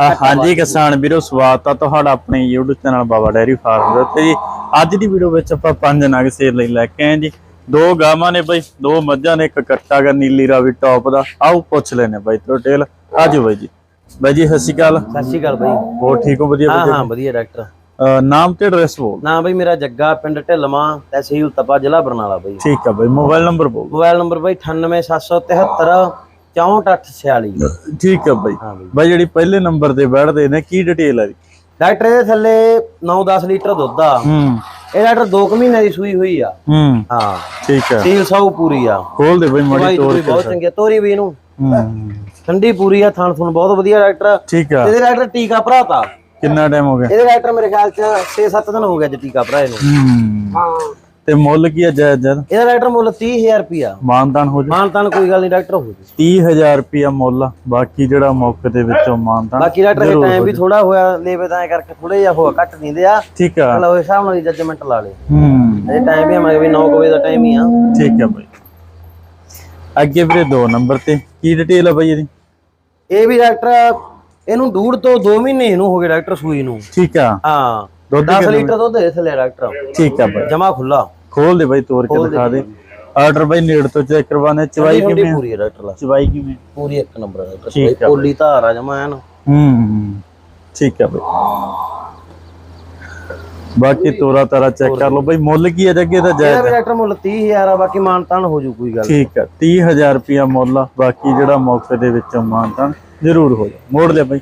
ਹਾਂਜੀ ਕਿਸਾਨ ਵੀਰੋ ਸਵਾਗਤ ਆ ਤੁਹਾਡਾ ਆਪਣੇ YouTube channel Baba dairy farm ਦੇ ਉੱਤੇ ਜੀ। ਅੱਜ ਦੀ ਵੀਡੀਓ ਵਿੱਚ ਆਪਾਂ ਪੰਜ ਨਗ ਸੇਲ ਲਈ ਲੈ ਕੇ ਆਏ ਜੀ। ਦੋ ਗਾਵਾਂ ਨੇ ਬਾਈ ਦੋ ਮੱਝਾਂ ਨੇ ਇੱਕ ਕੱਟਾ ਗਾ ਨੀਲੀ ਰਾਵੀ ਟੌਪ ਦਾ। ਆਓ ਪੁੱਛ ਲੈਨੇ ਬਾਈ ਡਿਟੇਲ ਆਜੋ ਬਾਈ ਜੀ। ਬਾਈ ਜੀ ਸਤਿ ਸ਼੍ਰੀ ਅਕਾਲ। ਸਤਿ ਸ਼੍ਰੀ ਅਕਾਲ ਬਾਈ। ਹੋਰ ਠੀਕ ਹੋ? ਵਧੀਆ ਹਾਂ ਹਾਂ ਵਧੀਆ ਡਾਕਟਰ। ਨਾਮ ਤੇ ਐਡਰੈਸ ਬੋਲ। ਨਾ ਬਾਈ ਮੇਰਾ ਜੱਗਾ ਪਿੰਡ ਢਿਲਵਾਂ ਤਹਿਸੀਲ ਤਪਾ ਜ਼ਿਲ੍ਹਾ ਬਰਨਾਲਾ ਬਾਈ। ਠੀਕ ਆ ਬਾਈ ਮੋਬਾਈਲ ਨੰਬਰ ਬੋਲ। ਮੋਬਾਈਲ ਨੰਬਰ ਬਾਈ 98773 64846 ਠੀਕ ਆ ਬਾਈ। ਹਾਂ ਬਾਈ ਬਾਈ ਜਿਹੜੀ ਪਹਿਲੇ ਨੰਬਰ ਤੇ ਬੈਠਦੇ ਨੇ ਕੀ ਡਿਟੇਲ ਆ ਜੀ? ਡਾਕਟਰ ਇਹਦੇ ਥੱਲੇ 9-10 ਲੀਟਰ ਦੁੱਧ ਆ। ਹੂੰ। ਇਹ ਡਾਕਟਰ 2 ਮਹੀਨੇ ਦੀ ਸੂਈ ਹੋਈ ਆ। ਹੂੰ। ਹਾਂ। ਠੀਕ ਆ ਸੀਲ ਸਾਊ ਪੂਰੀ ਆ। ਖੋਲ ਦੇ ਬਾਈ ਮਾੜੀ ਦਵਾਈ ਤੋਰ ਤੋਰੀ ਬਹੁਤ ਚੰਗੀ ਆ। ਤੋਰੀ ਵੀ ਇਹਨੂੰ। ਹੂੰ। ਠੰਡੀ ਪੂਰੀ ਆ ਥਣ ਥਣ ਬਹੁਤ ਵਧੀਆ ਡਾਕਟਰ ਠੀਕ ਆ। ਇਹਦੇ ਡਾਕਟਰ ਟੀਕਾ ਭਰਾਤਾ। ਕਿੰਨਾ ਟਾਈਮ ਹੋ ਗਿਆ? ਇਹਦੇ ਡਾਕਟਰ ਮੇਰੇ ਖਿਆਲ ਚ 6-7 ਦਿਨ ਹੋ ਗਿਆ ਅੱਜ ਟੀਕਾ ਭਰਾ ਇਹਨੂੰ। ਹੂੰ। ਹਾਂ। ਤੇ ਮੁੱਲ ਕੀ ਆ ਜਾਇਜ਼ ਜਦ? ਇਹਦਾ ਡਾਕਟਰ ਮੁੱਲ 30000 ਰੁਪਿਆ ਮਾਨਦਾਨ ਹੋ ਜਾ ਮਾਨਤਾਨ ਕੋਈ ਗੱਲ ਨਹੀਂ ਡਾਕਟਰ ਹੋ ਜੂ 30000 ਰੁਪਿਆ ਮੁੱਲ ਆ। ਬਾਕੀ ਜਿਹੜਾ ਮੌਕੇ ਦੇ ਵਿੱਚੋਂ ਮਾਨਦਾਨ ਬਾਕੀ ਡਾਕਟਰ ਇਹ ਟਾਈਮ ਵੀ ਥੋੜਾ ਹੋਇਆ ਲੇਵੇ ਤਾਂ ਐਂ ਕਰਕੇ ਥੋੜੇ ਜਿਹਾ ਹੋਇਆ ਘੱਟ ਦਿੰਦੇ ਆ ਠੀਕ ਆ। ਚਲੋ ਇਸ ਹਿਸਾਬ ਨਾਲ ਹੀ ਜੱਜਮੈਂਟ ਲਾ ਲੇ ਹੂੰ। ਅਜੇ ਟਾਈਮ ਵੀ ਹਮਾਰੇ ਵੀ 9 ਵਜੇ ਦਾ ਟਾਈਮ ਹੀ ਆ। ਠੀਕ ਆ ਬਾਈ। ਅੱਗੇ ਵੀਰੇ ਦੋ ਨੰਬਰ ਤੇ ਕੀ ਡਿਟੇਲ ਆ ਬਾਈ ਇਹਦੀ? ਇਹ ਵੀ ਡਾਕਟਰ ਇਹਨੂੰ ਡੂੜ ਤੋਂ 2 ਮਹੀਨੇ ਇਹਨੂੰ ਹੋ ਗਏ ਡਾਕਟਰ ਸੂਈ ਨੂੰ। ਠੀਕ ਆ। ਹਾਂ। ਦੁੱਧ 10 ਲੀਟਰ ਦੁੱਧ ਦੇ ਥੱਲੇ ਡਾਕਟਰ। ਠੀਕ ਆ ਬਾਈ। ਜਮਾ ਖੁੱਲਾ ਖੋਲ ਦੇ ਬਾਈ ਤੋੜ ਕੇ ਦਿਖਾ ਦੇ। ਆਰਡਰ ਬਾਈ ਨੇੜ ਤੋਂ ਚੈੱਕ ਕਰਵਾਣੇ ਚਵਾਈ ਕਿਵੇਂ? ਆ? ਪੂਰੀ ਹੈ ਡਾਕਟਰ ਲਾ ਚਵਾਈ ਕਿਵੇਂ? ਪੂਰੀ ਇੱਕ ਨੰਬਰ ਹੈ ਡਾਕਟਰ ਠੀਕ ਆ ਪੋਲੀ ਧਾਰ ਆ ਜਮਾ ਐਨ। ਹੂੰ ਠੀਕ ਆ ਬਾਈ। ਬਾਕੀ ਤੋਰਾ ਤਾਰਾ ਚੈੱਕ ਕਰ ਲਓ। ਬਾਈ ਮੁੱਲ ਕੀ ਹੈ ਜੱਗੇ ਦਾ ਇਹਦਾ ਜਾਇਜ਼ ਵੀ ਡਾਕਟਰ ਮੁੱਲ 30000 ਆ ਬਾਕੀ ਮਾਨਤਾਨ ਹੋ ਜੂ ਕੋਈ ਗੱਲ। ਠੀਕ ਆ 30000 ਰੁਪਿਆ ਮੁੱਲ ਆ। ਬਾਕੀ ਜਿਹੜਾ ਮੌਕੇ ਦੇ ਵਿੱਚੋਂ ਮਾਨਤਾਨ ਜ਼ਰੂਰ ਹੋ ਜਾ ਮੋੜ ਲਿਆ ਬਾਈ।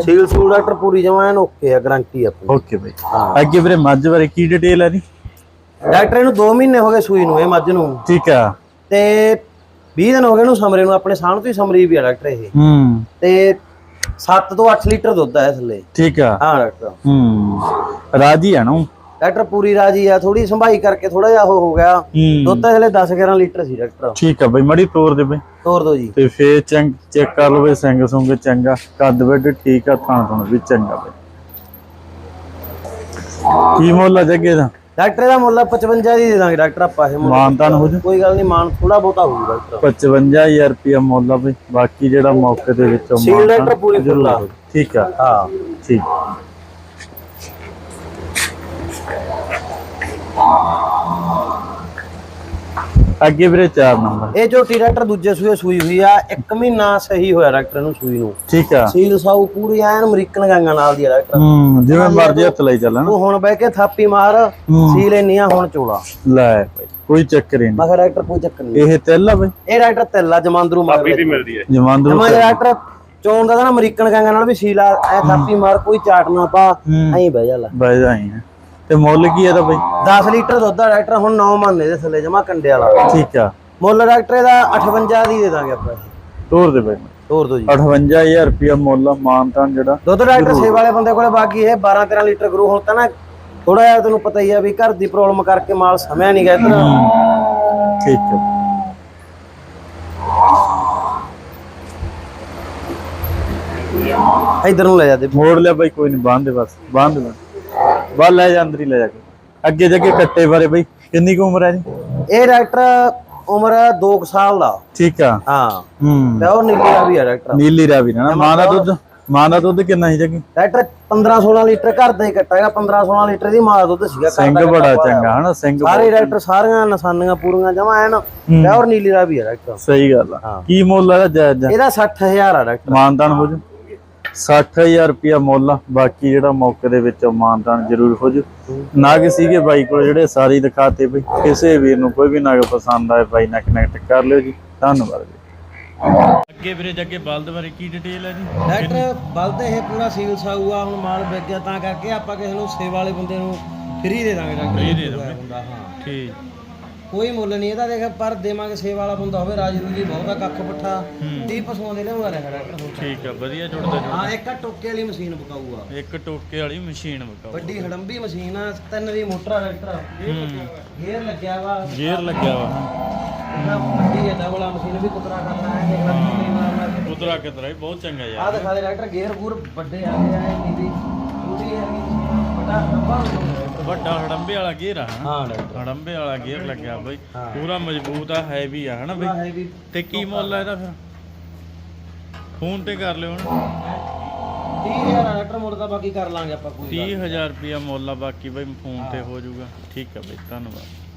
ਸੀਲ ਸੂਲ ਡਾਕਟਰ ਪੂਰੀ ਜਮਾ ਐਨ ਓਕੇ ਆ ਗਾਰੰਟੀ ਆਪਣੀ ਓਕੇ ਬਾਈ। ਅੱਗੇ ਵੀਰੇ ਮੱਝ ਬਾਰੇ ਕੀ ਡਿਟੇਲ ਹੈ ਦੀ ਡਾਕਟਰ ਇਹਨੂੰ 2 ਮਹੀਨੇ ਹੋ ਗਏ ਸੂਈ ਨੂੰ ਇਹ ਮੱਝ ਨੂੰ। ਠੀਕ ਆ। ਤੇ 20 ਦਿਨ ਹੋ ਗਏ ਨੂੰ ਸਮਰੇ ਨੂੰ ਆਪਣੇ ਸਾਹ ਤੋਂ ਹੀ ਸਮਰੀ ਵੀ ਆ ਡਾਕਟਰ ਇਹ। ਹੂੰ। ਤੇ 7 ਤੋਂ 8 ਲੀਟਰ ਦੁੱਧ ਆ ਇਸ ਥੱਲੇ। ਠੀਕ ਆ। ਹਾਂ ਡਾਕਟਰ। ਹੂੰ। ਰਾਜੀ ਆ ਨਾ ਡਾਕਟਰ ਪੂਰੀ ਰਾਜੀ ਆ ਥੋੜੀ ਸੰਭਾਈ ਕਰਕੇ ਥੋੜਾ ਜਿਹਾ ਉਹ ਹੋ ਗਿਆ। ਦੁੱਧ ਤਾਂ ਹਲੇ 10 11 ਲੀਟਰ ਸੀ ਡਾਕਟਰ ਠੀਕ ਆ ਬਾਈ ਮੜੀ ਤੋੜ ਦੇ ਬਾਈ। ਤੋਰ ਦੋ ਜੀ। ਤੇ ਫੇਰ ਚੈੱਕ ਕਰ ਲਓ ਬਈ ਸਿੰਘ ਸੁੰਗ ਚੰਗਾ ਕੱਦ ਵੱਡ ਠੀਕ ਆ ਥਾਂ ਥਾਂ ਵੀ ਚੰਗਾ ਬਾਈ। ਕੀ ਮੁੱਲ ਆ ਜੱਗੇ ਦਾ? ਡਾਕਟਰ ਦਾ ਮੁੱਲ 55 ਦੀ ਦੇ ਦਾਂਗੇ ਡਾਕਟਰ ਆਪਾਂ ਇਹ ਮੁੱਲ। ਮਾਨਤਾਨ ਹੋ ਜਾ? ਕੋਈ ਗੱਲ ਨਹੀਂ ਮਾਨ ਥੋੜਾ ਬਹੁਤਾ ਹੋਊ ਡਾਕਟਰ 55000 ਰੁਪਿਆ ਮੁੱਲ ਆ ਬਈ ਬਾਕੀ ਜਿਹੜਾ ਮੌਕੇ ਦੇ ਵਿੱਚੋਂ ਮਾਨਤਾਨ ਡਾਕਟਰ ਪੂਰੀ ਖੁੱਲਾ ਹੋ। ਠੀਕ ਆ। ਹਾਂ। ਠੀਕ। ਅੱਗੇ ਵੀਰੇ 4 ਨੰਬਰ। ਇਹ ਝੋਟੀ ਡਾਕਟਰ ਦੂਜੇ ਸੂਏ ਸੂਈ ਹੋਈ ਆ ਇੱਕ ਮਹੀਨਾ ਸਹੀ ਹੋਇਆ ਡਾਕਟਰ ਨੂੰ ਸੂਈ ਨੂੰ। ਠੀਕ ਆ। ਸੀਲ ਸਾਊ ਪੂਰੀ ਐਨ ਅਮਰੀਕਨ ਗਾਂਗਾ ਨਾਲ ਦੀ ਆ ਡਾਕਟਰ ਹੂੰ ਜਿਵੇਂ ਮਰਜ਼ੀ ਹੱਥ ਲਈ ਚੱਲਣ। ਤੂੰ ਹੁਣ ਬਹਿ ਕੇ ਥਾਪੀ ਮਾਰ ਸੀਲ ਇੰਨੀ ਆ ਹੁਣ ਚੋਲਾ। ਲੈ ਕੋਈ ਚੱਕਰ ਹੀ ਨਹੀਂ। ਮੈਂ ਕਿਹਾ ਡਾਕਟਰ ਕੋਈ ਚੱਕਰ ਨਹੀਂ। ਇਹ ਤਿੱਲ ਆ ਬਈ। ਇਹ ਡਾਕਟਰ ਤੇਲਾ ਜਮਾਂਦਰੂ ਮਾਰ ਲਿਆ ਜਮਾਂਦਰੂ ਜਮਾ ਡਾਕਟਰ ਚੋਣ ਦਾ ਤਾਂ ਨਾ ਅਮਰੀਕਨ ਗਾਂਗਾ ਨਾਲ ਵੀ ਸੀਲ ਆ ਐ ਥਾਪੀ ਮਾਰ ਕੋਈ ਚਾਟ ਨਾ ਪਾ ਹੂੰ। ਐਂ ਬਹਿ ਜਾ ਲੈ। ਬਈ ਆਈ ਹੈ ਤੇ ਮੁੱਲ ਕੀ ਇਹਦਾ ਬਈ? 10 ਲੀਟਰ ਦੁੱਧ ਆ ਡਾਕਟਰ ਹੁਣ 9 ਮਹੀਨੇ ਦੇ ਥੱਲੇ ਜਮਾ ਕੰਡੇ ਵਾਲਾ। ਠੀਕ ਆ। ਮੁੱਲ ਡਾਕਟਰ ਇਹਦਾ 58 ਦੀ ਦੇ ਦਾਂਗੇ ਆਪਾਂ। ਤੋਰ ਦੇ ਬਈ। ਤੋਰ ਦੋ ਜੀ। 58000 ਰੁਪਿਆ ਮੁੱਲ ਆ, ਮਾਨਤਾਨ ਜਿਹੜਾ। ਦੁੱਧ ਡਾਕਟਰ ਸੇਵਾ ਵਾਲੇ ਬੰਦੇ ਕੋਲੇ ਬਾਕੀ ਇਹ 12 13 ਲੀਟਰ ਗਰੂ ਹੁਣ ਤਾਂ ਨਾ ਥੋੜਾ ਜਿਹਾ ਤੈਨੂੰ ਪਤਾ ਹੀ ਆ ਵੀ ਘਰ ਦੀ ਪ੍ਰੋਬਲਮ ਕਰਕੇ ਮਾਲ ਸਮਿਆ ਨਹੀਂ ਗਿਆ ਇਧਰ। ਠੀਕ ਆ। ਇਧਰ ਨੂੰ ਲੈ ਜਾ ਦੇ। ਮੋੜ ਲਿਆ ਬਾਈ ਕੋਈ ਨਹੀਂ ਬੰਦ ਦੇ ਬਸ ਬੰਦ ਦੇ ਬਾ ਲੈ ਜਾ ਅੰਦਰ ਹੀ ਲੈ ਜਾ ਕੇ। ਅੱਗੇ ਜੱਗੇ ਕੱਟੇ ਬਾਰੇ ਬਈ ਕਿੰਨੀ ਕੁ ਉਮਰ ਹੈ ਜੀ? ਇਹ ਡਾਕਟਰ ਉਮਰ 2 ਸਾਲ ਦਾ। ਠੀਕ ਆ। ਹਾਂ। ਹੂੰ। ਨੀਲੀ ਆ ਡਾਕਟਰ। ਨੀਲੀ ਰਾਵੀ ਨਾ। ਮਾਂ ਦਾ ਦੁੱਧ ਮਾਂ ਦਾ ਦੁੱਧ ਕਿੰਨਾ ਸੀ ਜੱਗੀ? ਡਾਕਟਰ 15 16 ਲੀਟਰ ਘਰ ਦਾ ਹੀ ਕੱਟਾਗਾ 15 16 ਲੀਟਰ ਦੀ ਮਾਂ ਦਾ ਦੁੱਧ ਸੀਗਾ ਸਿੰਘ ਬੜਾ ਚੰਗਾ ਹਨਾ? ਸਿੰਘ ਸਾਰੇ ਡਾਕਟਰ ਸਾਰੀਆਂ ਨਿਸ਼ਾਨੀਆਂ ਪੂਰੀਆਂ ਜਮਾ ਐਨ। ਪਿਓਰ ਨੀਲੀ ਦਾ ਵੀ ਆ ਡਾਕਟਰ। ਸਹੀ ਗੱਲ ਆ। ਹਾਂ। ਕੀ ਮੁੱਲ ਜਾਇਜ਼ ਇਹਦਾ 60000 ਆ ਡਾਕਟਰ। ਮਾਨਦਾਨ ਹੋ ਜੂ। 60000 ਰੁਪਿਆ ਮੁੱਲ ਬਾਕੀ ਜਿਹੜਾ ਮੌਕੇ ਦੇ ਵਿੱਚ ਮਾਨਦਾਨ ਜ਼ਰੂਰ ਹੋ ਜੂ। ਨਾਗ ਸੀਗੇ ਬਾਈ ਕੋਲ ਜਿਹੜੇ ਸਾਰੇ ਦਿਖਾਤੇ ਬਈ ਕਿਸੇ ਵੀਰ ਨੂੰ ਕੋਈ ਵੀ ਨਾਗ ਪਸੰਦ ਆਏ ਬਾਈ ਨਾਲ ਕਨੈਕਟ ਕਰ ਲਿਓ ਜੀ। ਧੰਨਵਾਦ ਜੀ। ਅੱਗੇ ਵੀਰੇ ਜੱਗੇ ਬਲਦ ਬਾਰੇ ਕੀ ਡਿਟੇਲ ਹੈ ਜੀ? ਡਾਕਟਰ ਬਲਦ ਇਹ ਪੂਰਾ ਸੀਲ ਸਾਊ ਆ ਹੁਣ ਮਾਲ ਵਿਕ ਗਿਆ ਤਾਂ ਕਰਕੇ ਆਪਾਂ ਕਿਸੇ ਨੂੰ ਸੇਵਾ ਵਾਲੇ ਬੰਦੇ ਨੂੰ ਫ੍ਰੀ ਦੇ ਦਾਂਗੇ ਡਾਕਟਰ। ਫ੍ਰੀ ਦੇ ਬੰਦਾ ਹਾਂ। ਠੀਕ। ਕੋਈ ਮੁੱਲ ਨਹੀਂ ਇਹਦਾ ਦੇਖ ਪਰ ਦੇਵਾਂਗੇ ਸੇਵਾ ਵਾਲਾ ਬੰਦਾ ਹੋਵੇ ਰਾਜੀ ਰੂਜੀ ਬਹੁਤਾ ਕੱਖ ਪੱਠਾ। 30 ਪਸ਼ੂਆਂ ਦੇ ਲਿਆਉਂਦਾ ਰਿਹਾ। ਠੀਕ ਆ ਵਧੀਆ ਜੁੜਦਾ ਹਾਂ ਇੱਕ ਟੋਕੇ ਵਾਲੀ ਮਸ਼ੀਨ ਪਕਾਊਗਾ ਇੱਕ ਟੋਕੇ ਵਾਲੀ ਮਸ਼ੀਨ ਬਕਾਓ ਵੱਡੀ ਹੜੰਬੀ ਮਸ਼ੀਨ ਆ ਤਿੰਨ ਦੀ ਮੋਟਰ ਆ ਡਾਕਟਰ ਗੇਅਰ ਲੱਗਿਆ ਵਾ। ਗੇਅਰ ਲੱਗਿਆ ਵਾ। ਵੱਡੀ ਹੈ ਡਬਲ ਆ ਮਸ਼ੀਨ ਵੀ ਕੁਤਰਾ ਕਰਨਾ ਹੈ ਦੇਖ ਲੈ ਕਿੰਨੀ ਮਾਰਨਾ ਉਤਰਾ ਕੇ ਤਰ੍ਹਾਂ ਬਹੁਤ ਚੰਗਾ ਯਾਰ। ਆ ਦਿਖਾ ਦੇ ਡਾਕਟਰ ਗੇਅਰ ਗੂਰ ਵੱਡੇ ਆ ਗਏ ਆ ਨੀਲੀ ਪੂਰੀ ਹੈ ਵੱਡਾ ਹੜੰਬੇ ਵਾਲਾ ਗੇਅਰ ਆ ਹਨਾ? ਹਾਂ ਡਾਕਟਰ। ਹੜੰਬੇ ਵਾਲਾ ਗੇਅਰ ਲੱਗਿਆ ਬਈ। ਹਾਂ। ਪੂਰਾ ਮਜ਼ਬੂਤ ਆ ਹੈਵੀ ਆ ਹਨਾ ਬਈ? ਹੈਵੀ ਤੇ ਕੀ ਮੁੱਲ ਆ ਇਹਦਾ ਫਿਰ? ਫੋਨ ਤੇ ਕਰ ਲਿਓ ਹੁਣ 30000 ਡਾਕਟਰ ਮੁੱਲ ਤਾਂ ਬਾਕੀ ਕਰ ਲਾਂਗੇ ਆਪਾਂ ਕੋਈ ਗੱਲ ਨੀ। 30000 ਰੁਪਿਆ ਮੁੱਲ ਆ ਬਾਕੀ ਬਈ ਫੋਨ ਤੇ ਹੋ ਜਾਊਗਾ। ਠੀਕ ਆ ਬਈ ਧੰਨਵਾਦ।